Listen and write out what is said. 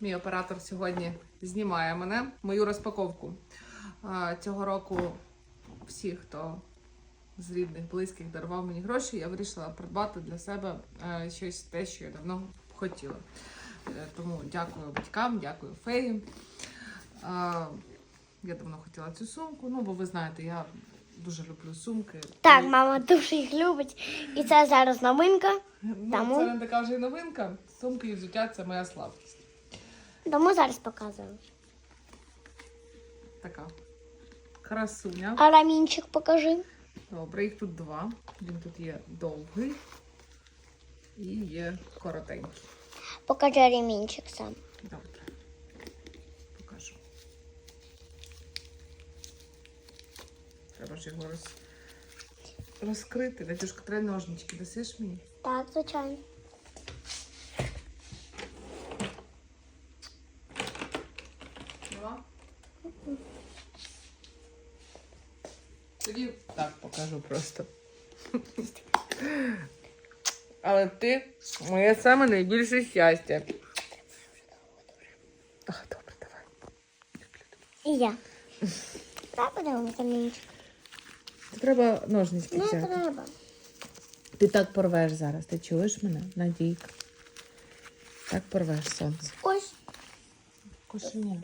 Мій оператор сьогодні знімає мене, мою розпаковку. Цього року всі, хто з рідних, близьких дарував мені гроші, я вирішила придбати для себе е, щось те, що я давно хотіла. Е, Тому дякую батькам, дякую феї. Я давно хотіла цю сумку, ну бо ви знаєте, я дуже люблю сумки. Так, І- мама дуже їх любить. І це зараз новинка. Ну, Тому- Це не така вже й новинка. Сумки і взуття це моя слабкість. Тому зараз показую. Така красуня. А рамінчик покажи. Добре, їх тут два. Він тут є довгий і є коротенький. Покажи ремінчик сам. Добре. Покажу. Треба ж його роз... розкрити. Надюшка, треба ножнички. Дасиш мені? Так, звичайно. Нема? Тоді так покажу просто. Але ти моє саме найбільше щастя. А, добре, давай. І я. Так, подивимося рамінчик. Це треба ножнички Не взяти. треба. Ти так порвеш зараз. Ти чуєш мене? Надійка. Так порвеш сонце. Ось. Кошеня.